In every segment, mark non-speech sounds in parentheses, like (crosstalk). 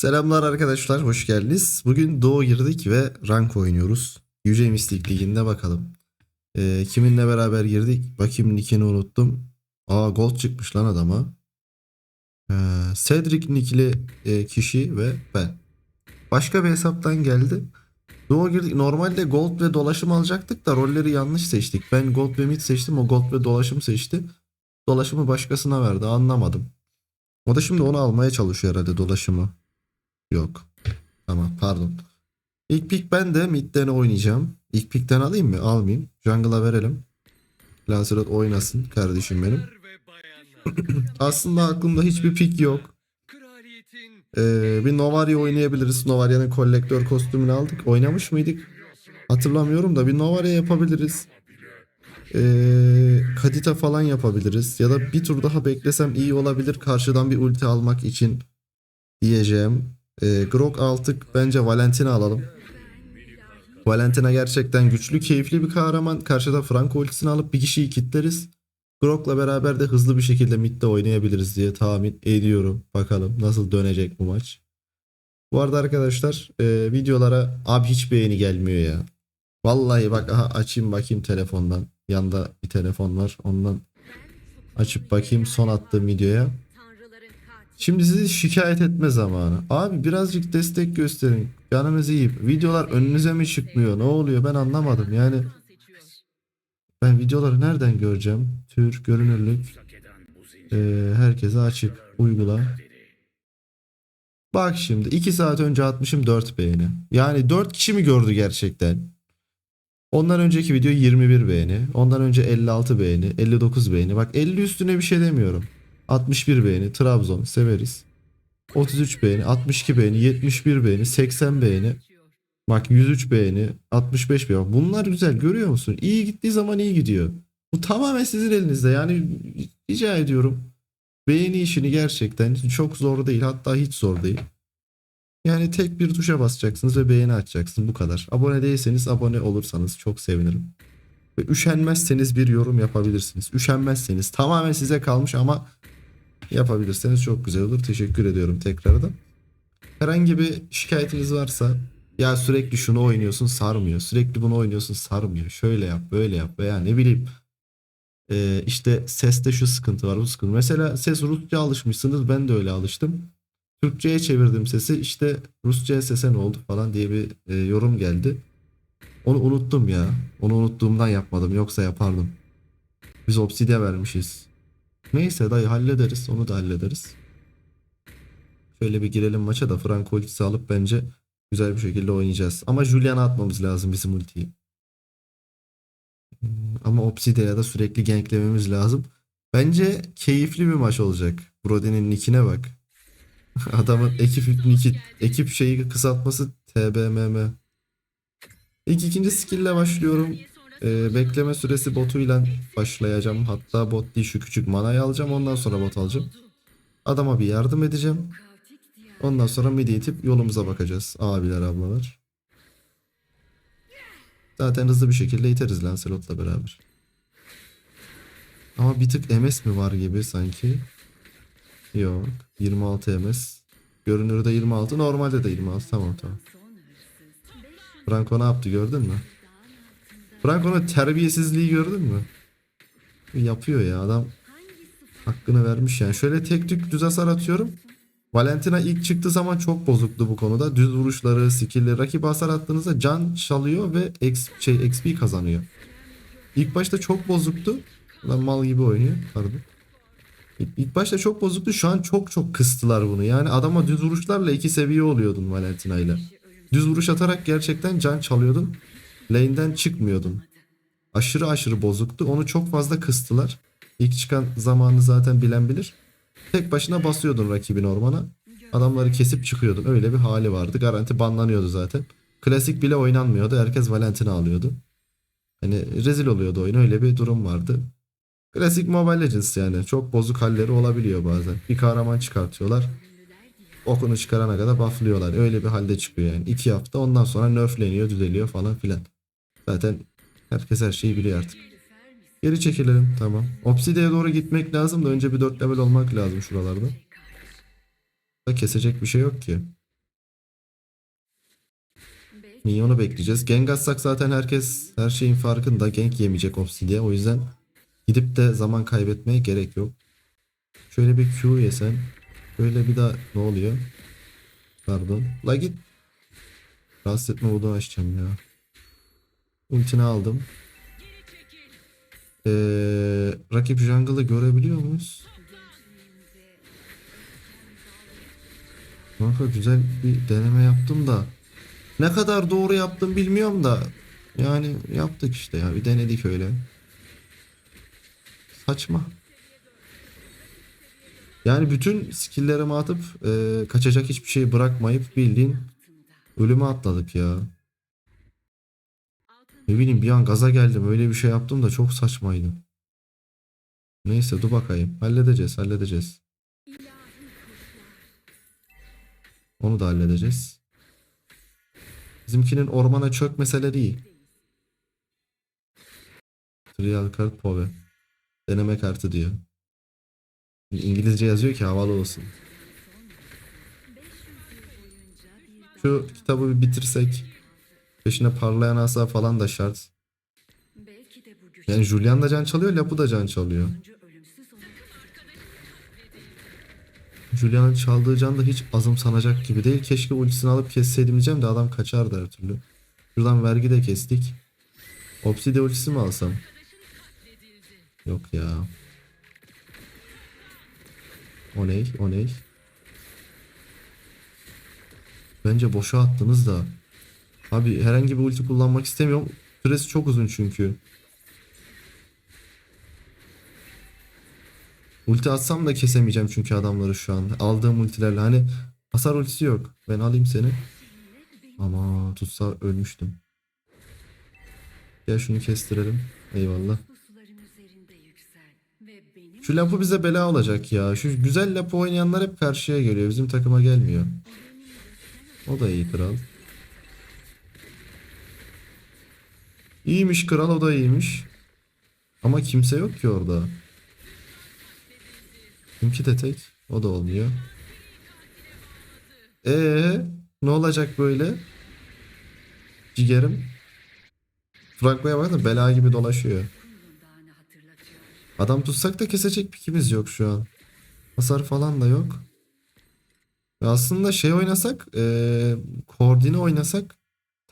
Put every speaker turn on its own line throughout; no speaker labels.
Selamlar arkadaşlar, hoş geldiniz. Bugün Doğu girdik ve rank oynuyoruz. Yüce Mistik Ligi'nde bakalım. Ee, kiminle beraber girdik? Bakayım nickini unuttum. Aa gold çıkmış lan adama. Ee, Cedric nickli e, kişi ve ben. Başka bir hesaptan geldi. Doğu girdik. Normalde gold ve dolaşım alacaktık da rolleri yanlış seçtik. Ben gold ve mid seçtim, o gold ve dolaşım seçti. Dolaşımı başkasına verdi, anlamadım. O da şimdi onu almaya çalışıyor herhalde dolaşımı. Yok. Tamam pardon. İlk pick ben de midden oynayacağım. İlk pickten alayım mı? Almayayım. Jungle'a verelim. Lancelot oynasın kardeşim benim. (clears throat) Aslında aklımda hiçbir pick yok. Ee, bir Novaria oynayabiliriz. Novaria'nın kolektör kostümünü aldık. Oynamış mıydık? Hatırlamıyorum da bir Novaria yapabiliriz. Ee, Kadita falan yapabiliriz. Ya da bir tur daha beklesem iyi olabilir karşıdan bir ulti almak için diyeceğim. Ee, Grok altık bence Valentina alalım. Valentina gerçekten güçlü, keyifli bir kahraman. Karşıda Franco ultisini alıp bir kişiyi kitleriz. Grok'la beraber de hızlı bir şekilde midde oynayabiliriz diye tahmin ediyorum. Bakalım nasıl dönecek bu maç. Bu arada arkadaşlar e, videolara abi hiç beğeni gelmiyor ya. Vallahi bak aha açayım bakayım telefondan. Yanda bir telefon var. Ondan açıp bakayım son attığım videoya. Şimdi sizi şikayet etme zamanı. Abi birazcık destek gösterin. Canınızı yiyip videolar önünüze mi çıkmıyor? Ne oluyor ben anlamadım. Yani ben videoları nereden göreceğim? Tür, görünürlük. Ee, herkese açık. Uygula. Bak şimdi 2 saat önce atmışım 4 beğeni. Yani 4 kişi mi gördü gerçekten? Ondan önceki video 21 beğeni. Ondan önce 56 beğeni. 59 beğeni. Bak 50 üstüne bir şey demiyorum. 61 beğeni. Trabzon severiz. 33 beğeni. 62 beğeni. 71 beğeni. 80 beğeni. Bak 103 beğeni. 65 beğeni. Bunlar güzel görüyor musun? İyi gittiği zaman iyi gidiyor. Bu tamamen sizin elinizde. Yani rica ediyorum. Beğeni işini gerçekten çok zor değil. Hatta hiç zor değil. Yani tek bir tuşa basacaksınız ve beğeni açacaksınız. Bu kadar. Abone değilseniz abone olursanız çok sevinirim. Ve üşenmezseniz bir yorum yapabilirsiniz. Üşenmezseniz tamamen size kalmış ama yapabilirseniz çok güzel olur. Teşekkür ediyorum tekrardan. Herhangi bir şikayetiniz varsa ya sürekli şunu oynuyorsun sarmıyor. Sürekli bunu oynuyorsun sarmıyor. Şöyle yap böyle yap veya ne bileyim. Ee, işte seste şu sıkıntı var bu sıkıntı. Mesela ses Rusça alışmışsınız ben de öyle alıştım. Türkçe'ye çevirdim sesi işte Rusça'ya sese ne oldu falan diye bir e, yorum geldi. Onu unuttum ya. Onu unuttuğumdan yapmadım yoksa yapardım. Biz Obsidian vermişiz. Neyse dayı hallederiz onu da hallederiz. Şöyle bir girelim maça da Franco ultisi alıp bence güzel bir şekilde oynayacağız. Ama Julian'a atmamız lazım bizim ultiyi. Hmm, Ama Obsidian'a da sürekli ganklememiz lazım. Bence keyifli bir maç olacak. Brody'nin nickine bak. (laughs) Adamın ekip niki, ekip şeyi kısaltması TBMM. İlk ikinci skill ile başlıyorum. Ee, bekleme süresi botuyla başlayacağım. Hatta bot değil şu küçük manayı alacağım. Ondan sonra bot alacağım. Adama bir yardım edeceğim. Ondan sonra midi itip yolumuza bakacağız. Abiler ablalar. Zaten hızlı bir şekilde iteriz Lancelot'la beraber. Ama bir tık MS mi var gibi sanki. Yok. 26 MS. Görünürde 26. Normalde de 26. Tamam tamam. Franco ne yaptı gördün mü? Franco'nun terbiyesizliği gördün mü? Yapıyor ya adam. Hakkını vermiş yani. Şöyle tek tük düz hasar atıyorum. Valentina ilk çıktığı zaman çok bozuktu bu konuda. Düz vuruşları, skill'leri rakip hasar attığınızda can çalıyor ve X, şey, XP kazanıyor. İlk başta çok bozuktu. Lan mal gibi oynuyor. Pardon. İlk- başta çok bozuktu. Şu an çok çok kıstılar bunu. Yani adama düz vuruşlarla iki seviye oluyordun Valentina ile. Düz vuruş atarak gerçekten can çalıyordun. Lane'den çıkmıyordun. Aşırı aşırı bozuktu. Onu çok fazla kıstılar. İlk çıkan zamanı zaten bilen bilir. Tek başına basıyordun rakibin ormana. Adamları kesip çıkıyordun. Öyle bir hali vardı. Garanti banlanıyordu zaten. Klasik bile oynanmıyordu. Herkes Valentina alıyordu. Hani rezil oluyordu oyun. Öyle bir durum vardı. Klasik Mobile Legends yani. Çok bozuk halleri olabiliyor bazen. Bir kahraman çıkartıyorlar. Okunu çıkarana kadar bufflıyorlar. Öyle bir halde çıkıyor yani. İki hafta ondan sonra nerfleniyor, düzeliyor falan filan. Zaten herkes her şeyi biliyor artık. Geri çekilelim tamam. Obsidian'e doğru gitmek lazım da önce bir 4 level olmak lazım şuralarda. Da kesecek bir şey yok ki. Minyonu bekleyeceğiz. Gank atsak zaten herkes her şeyin farkında. Gank yemeyecek Obsidiye. O yüzden gidip de zaman kaybetmeye gerek yok. Şöyle bir Q yesen. Şöyle bir daha ne oluyor? Pardon. La git. Rahatsız etme modu açacağım ya. Ultini aldım. Ee, rakip jungle'ı görebiliyor muyuz? Kanka güzel bir deneme yaptım da ne kadar doğru yaptım bilmiyorum da yani yaptık işte ya bir denedik öyle. Saçma. Yani bütün skill'lerimi atıp e, kaçacak hiçbir şey bırakmayıp bildiğin ölüme atladık ya. Ne bileyim bir an gaza geldim öyle bir şey yaptım da çok saçmaydı. Neyse dur bakayım halledeceğiz halledeceğiz. Onu da halledeceğiz. Bizimkinin ormana çökmeseler iyi. Trial card pove. Deneme kartı diyor. İngilizce yazıyor ki havalı olsun. Şu kitabı bir bitirsek. Peşine parlayan asa falan da şart. Yani Julian da can çalıyor, Lapu da can çalıyor. Julian'ın çaldığı can da hiç azım sanacak gibi değil. Keşke ultisini alıp kesseydim diyeceğim de adam kaçardı her türlü. Şuradan vergi de kestik. Obsidian ultisi mi alsam? Yok ya. O ney? O ney? Bence boşa attınız da. Abi herhangi bir ulti kullanmak istemiyorum. Süresi çok uzun çünkü. Ulti atsam da kesemeyeceğim çünkü adamları şu an. Aldığım ultilerle hani hasar ultisi yok. Ben alayım seni. Ama tutsa ölmüştüm. Gel şunu kestirelim. Eyvallah. Şu Lapu bize bela olacak ya. Şu güzel Lapu oynayanlar hep karşıya geliyor. Bizim takıma gelmiyor. O da iyi kral. İyiymiş kral o da iyiymiş. Ama kimse yok ki orada. Kimki de tek. O da olmuyor. Ee, ne olacak böyle? Cigerim. Franco'ya bak da bela gibi dolaşıyor. Adam tutsak da kesecek pikimiz yok şu an. Hasar falan da yok. Aslında şey oynasak, eee koordine oynasak,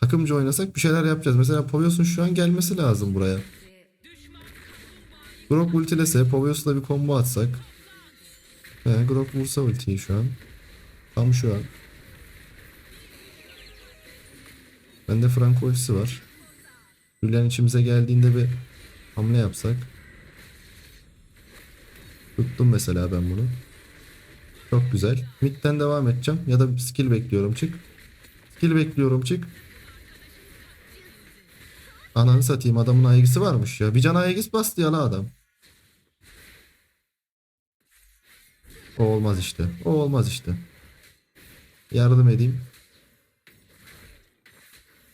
takımcı oynasak bir şeyler yapacağız. Mesela Povios'un şu an gelmesi lazım buraya. Grok ultilese, Povios'la bir combo atsak. He, Grok vursa ultiyi şu an. Tam şu an. Bende Franco ultisi var. Julian içimize geldiğinde bir hamle yapsak. Tuttum mesela ben bunu. Çok güzel. Mid'den devam edeceğim. Ya da skill bekliyorum çık. Skill bekliyorum çık. Ananı satayım adamın aygısı varmış ya. Bir can aygıs bastı ya la adam. O olmaz işte. O olmaz işte. Yardım edeyim.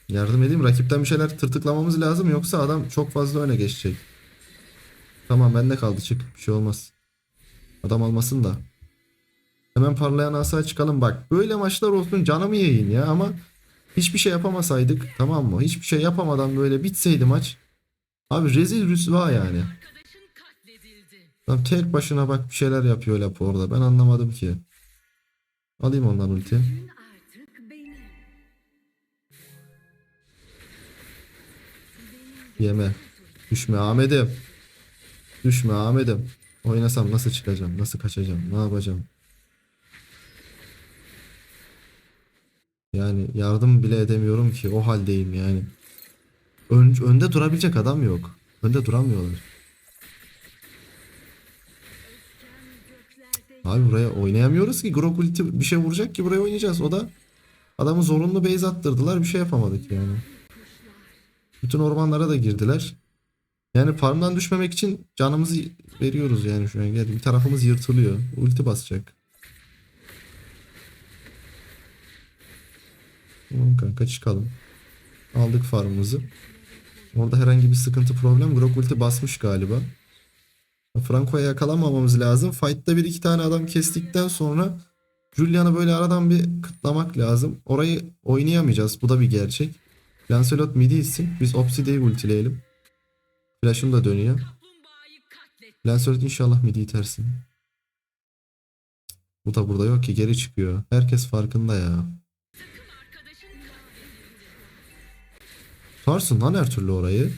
Yardım edeyim. Rakipten bir şeyler tırtıklamamız lazım. Yoksa adam çok fazla öne geçecek. Tamam bende kaldı çık. Bir şey olmaz. Adam almasın da. Hemen parlayan asa çıkalım. Bak böyle maçlar olsun canımı yayın ya ama hiçbir şey yapamasaydık tamam mı? Hiçbir şey yapamadan böyle bitseydi maç. Abi rezil rüsva yani. Adam tek başına bak bir şeyler yapıyor Lapo orada. Ben anlamadım ki. Alayım ondan ulti. Yeme. Düşme Ahmet'im. Düşme Ahmet'im. Oynasam nasıl çıkacağım? Nasıl kaçacağım? Ne yapacağım? Yani yardım bile edemiyorum ki. O haldeyim yani. Ön, önde durabilecek adam yok. Önde duramıyorlar. Abi buraya oynayamıyoruz ki. Grok ulti bir şey vuracak ki buraya oynayacağız. O da adamı zorunlu base attırdılar. Bir şey yapamadık yani. Bütün ormanlara da girdiler. Yani farmdan düşmemek için canımızı veriyoruz yani şu an. Gel bir tarafımız yırtılıyor. Ulti basacak. Tamam kanka çıkalım. Aldık farmımızı. Orada herhangi bir sıkıntı problem. Grok ulti basmış galiba. Franco'ya yakalanmamamız lazım. Fight'ta bir iki tane adam kestikten sonra Julian'ı böyle aradan bir kıtlamak lazım. Orayı oynayamayacağız. Bu da bir gerçek. Lancelot midi itsin. Biz Obsidian'i ultileyelim. Flash'ım da dönüyor. Lancelot inşallah midi itersin. Bu da burada yok ki geri çıkıyor. Herkes farkında ya. Tutarsın lan her türlü orayı.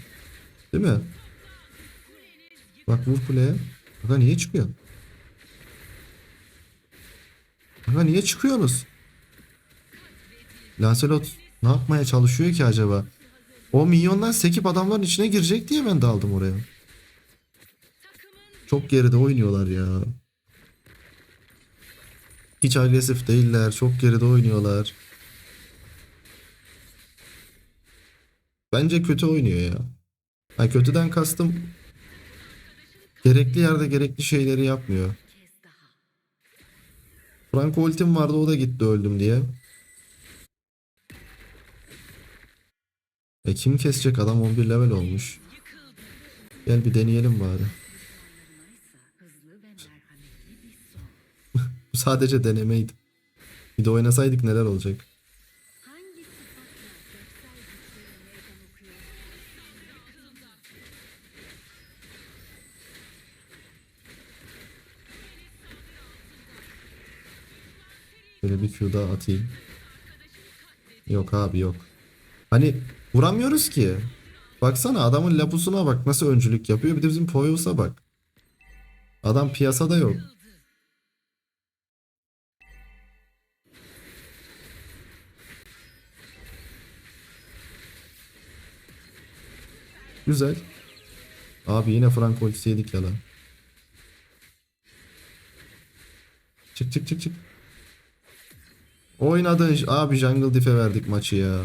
Değil mi? Bak vur kuleye. Aga niye çıkıyor? Aga niye çıkıyorsunuz? Lancelot ne yapmaya çalışıyor ki acaba? O minyondan sekip adamların içine girecek diye ben daldım oraya. Çok geride oynuyorlar ya. Hiç agresif değiller. Çok geride oynuyorlar. Bence kötü oynuyor ya. Ha, kötüden kastım gerekli yerde gerekli şeyleri yapmıyor. Franco ultim vardı o da gitti öldüm diye. E kim kesecek adam 11 level olmuş. Gel bir deneyelim bari. Bu (laughs) sadece denemeydi. Bir de oynasaydık neler olacak. Böyle bir Q daha atayım. Yok abi yok. Hani vuramıyoruz ki. Baksana adamın lapusuna bak nasıl öncülük yapıyor. Bir de bizim Poyos'a bak. Adam piyasada yok. Güzel. Abi yine Frank ultisi yedik ya lan. Çık çık çık çık. Oynadın j- abi Jungle Diff'e verdik maçı ya.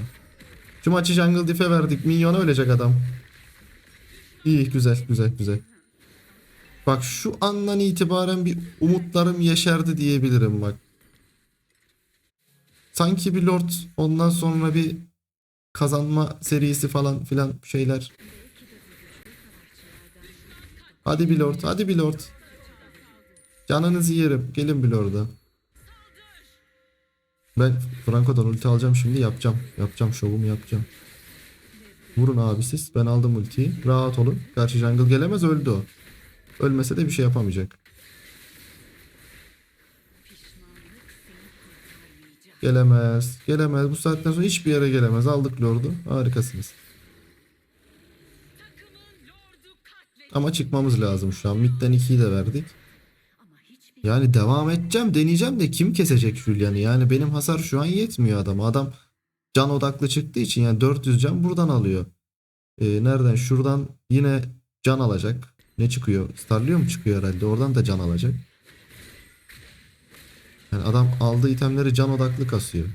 Şu maçı Jungle Diff'e verdik. Minyona ölecek adam. İyi güzel güzel güzel. Bak şu andan itibaren bir umutlarım yeşerdi diyebilirim bak. Sanki bir Lord ondan sonra bir kazanma serisi falan filan şeyler. Hadi bir Lord hadi bir Lord. Canınızı yerim. Gelin bir Lord'a. Ben Franco'dan ulti alacağım şimdi yapacağım. Yapacağım şovumu yapacağım. Vurun abi siz. Ben aldım ultiyi. Rahat olun. Karşı jungle gelemez öldü o. Ölmese de bir şey yapamayacak. Gelemez. Gelemez. Bu saatten sonra hiçbir yere gelemez. Aldık Lord'u. Harikasınız. Ama çıkmamız lazım şu an. Mid'den 2'yi de verdik. Yani devam edeceğim deneyeceğim de kim kesecek Julian'ı? Yani benim hasar şu an yetmiyor adama. Adam can odaklı çıktığı için yani 400 can buradan alıyor. Ee, nereden? Şuradan yine can alacak. Ne çıkıyor? Starlıyor mu çıkıyor herhalde? Oradan da can alacak. Yani adam aldığı itemleri can odaklı kasıyor.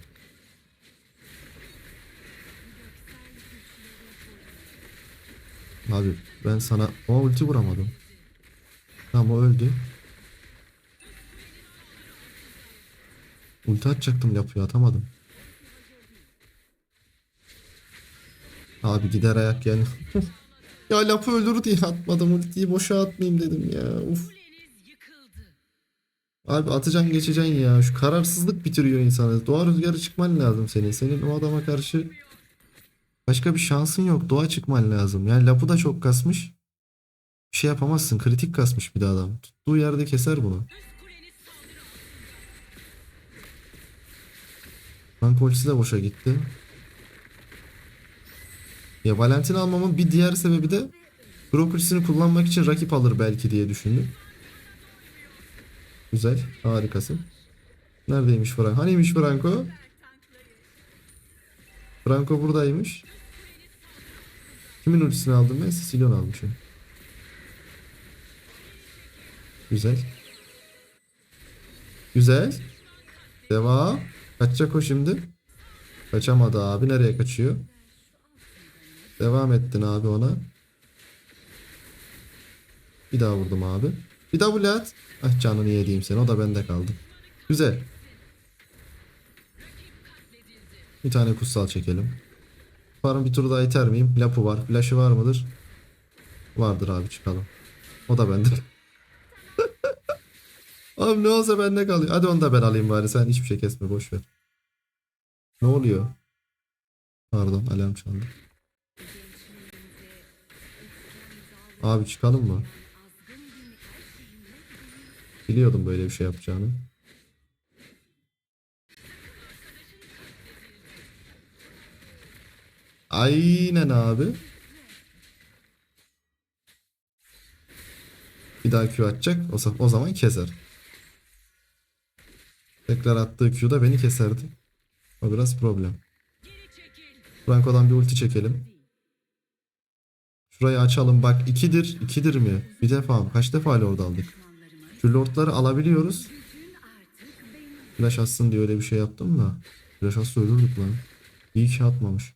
Abi ben sana o ulti vuramadım. Tamam o öldü. Ulti atacaktım yapıyor atamadım. Abi gider ayak yani. (laughs) ya lafı öldür diye atmadım ultiyi boşa atmayayım dedim ya. Uf. Abi atacaksın geçeceksin ya. Şu kararsızlık bitiriyor insanı. Doğa rüzgarı çıkman lazım senin. Senin o adama karşı başka bir şansın yok. Doğa çıkman lazım. Yani lafı da çok kasmış. Bir şey yapamazsın. Kritik kasmış bir de adam. Tuttuğu yerde keser bunu. Bank ultisi de boşa gitti. Ya Valentin almamın bir diğer sebebi de ultisini kullanmak için rakip alır belki diye düşündüm. Güzel. Harikasın. Neredeymiş Franco? Haniymiş Franco? Franco buradaymış. Kimin ultisini aldım ben? Sicilyon almışım. Güzel. Güzel. Devam. Kaçacak o şimdi. Kaçamadı abi. Nereye kaçıyor? Devam ettin abi ona. Bir daha vurdum abi. Bir daha vur at. Ah canını yediğim seni. O da bende kaldı. Güzel. Bir tane kutsal çekelim. Umarım bir tur daha iter miyim? Lapu var. Flash'ı var mıdır? Vardır abi çıkalım. O da bende. Abi ne olsa bende kalıyor. Hadi onu da ben alayım bari. Sen hiçbir şey kesme boş ver. Ne oluyor? Pardon alarm çaldı. Abi çıkalım mı? Biliyordum böyle bir şey yapacağını. Aynen abi. Bir daha Q atacak. O, o zaman keser. Tekrar attığı Q'da beni keserdi. O biraz problem. Franco'dan bir ulti çekelim. Şurayı açalım. Bak ikidir. ikidir mi? Bir defa mı? Kaç defa orada aldık? Şu lordları alabiliyoruz. Flash atsın diye öyle bir şey yaptım da. Flash atsa ölürdük lan. İyi ki atmamış.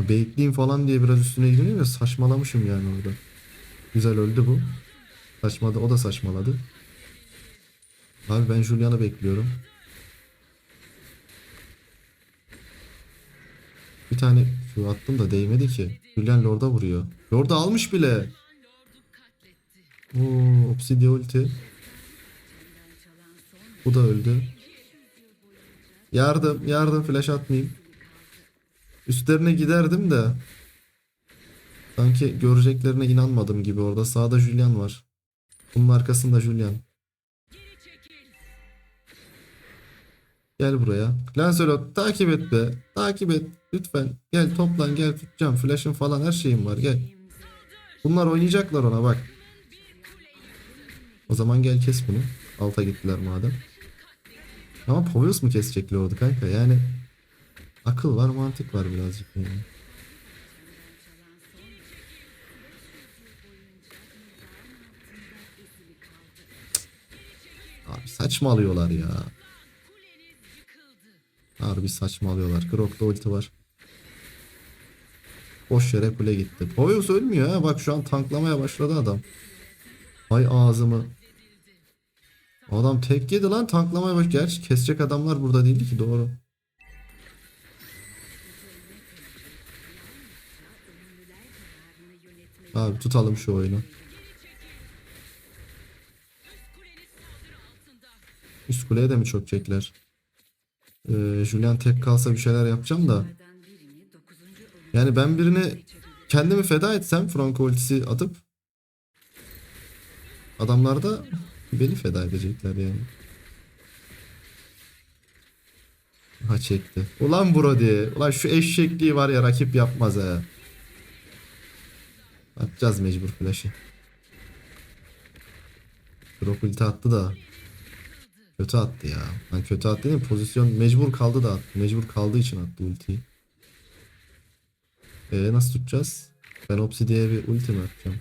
Bekleyeyim falan diye biraz üstüne gidiyor ya saçmalamışım yani orada. Güzel öldü bu. Saçmadı o da saçmaladı. Abi ben Julian'ı bekliyorum. Bir tane şu attım da değmedi ki. Julian Lord'a vuruyor. Lord'u almış bile. Oo, Obsidia ulti. Bu da öldü. Yardım, yardım flash atmayayım. Üstlerine giderdim de. Sanki göreceklerine inanmadım gibi orada. Sağda Julian var. Bunun arkasında Julian. Gel buraya. Lancelot takip et be. Takip et. Lütfen. Gel toplan gel tutacağım. Flash'ın falan her şeyim var. Gel. Bunlar oynayacaklar ona bak. O zaman gel kes bunu. Alta gittiler madem. Ama Povius mu kesecekler orada kanka? Yani akıl var mantık var birazcık yani. Abi saçmalıyorlar ya. Harbi saçmalıyorlar. Grok'ta ulti var. Boş yere kule gitti. Povius ölmüyor ha. Bak şu an tanklamaya başladı adam. Ay ağzımı. Adam tek yedi lan tanklamaya baş. Gerçi kesecek adamlar burada değildi ki doğru. Abi tutalım şu oyunu. Üst kuleye de mi çökecekler? Ee, Julian tek kalsa bir şeyler yapacağım da. Yani ben birini kendimi feda etsem Franco ultisi atıp adamlar da beni feda edecekler yani. Ha çekti. Ulan Brody. Ulan şu eşekliği var ya rakip yapmaz ha. Atacağız mecbur flash'ı. Drop ulti attı da. Kötü attı ya. Ben kötü attı dedim pozisyon mecbur kaldı da attı. Mecbur kaldığı için attı ultiyi. Ee, nasıl tutacağız? Ben Obsidia'ya bir ulti mi atacağım?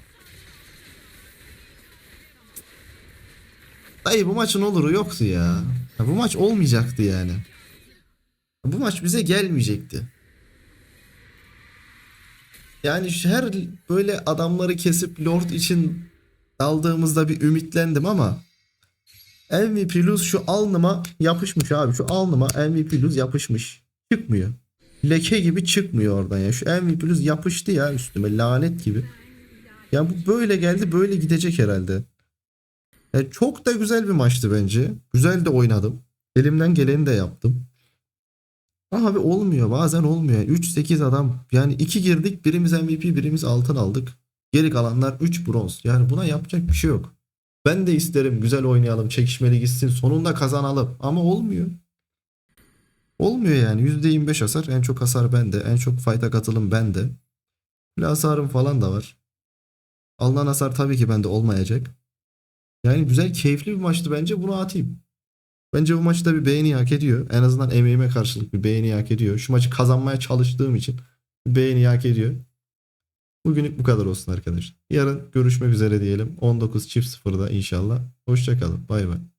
Dayı bu maçın oluru yoktu ya. ya. Bu maç olmayacaktı yani. Bu maç bize gelmeyecekti. Yani her böyle adamları kesip Lord için daldığımızda bir ümitlendim ama MVP Luz şu alnıma yapışmış abi. Şu alnıma MVP Luz yapışmış. Çıkmıyor. Leke gibi çıkmıyor oradan ya. Şu MVP Luz yapıştı ya üstüme lanet gibi. Ya bu böyle geldi böyle gidecek herhalde. Ya çok da güzel bir maçtı bence. Güzel de oynadım. Elimden geleni de yaptım. Abi olmuyor bazen olmuyor. 3-8 adam yani 2 girdik birimiz MVP birimiz altın aldık. Geri kalanlar 3 bronz. Yani buna yapacak bir şey yok. Ben de isterim güzel oynayalım çekişmeli gitsin sonunda kazanalım ama olmuyor. Olmuyor yani %25 hasar en çok hasar bende en çok fight'a katılım bende. Böyle hasarım falan da var. Alınan hasar tabii ki bende olmayacak. Yani güzel keyifli bir maçtı bence bunu atayım. Bence bu maçta bir beğeni hak ediyor. En azından emeğime karşılık bir beğeni hak ediyor. Şu maçı kazanmaya çalıştığım için bir beğeni hak ediyor. Bugünlük bu kadar olsun arkadaşlar. Yarın görüşmek üzere diyelim. 19 çift sıfırda inşallah. Hoşçakalın. Bay bay.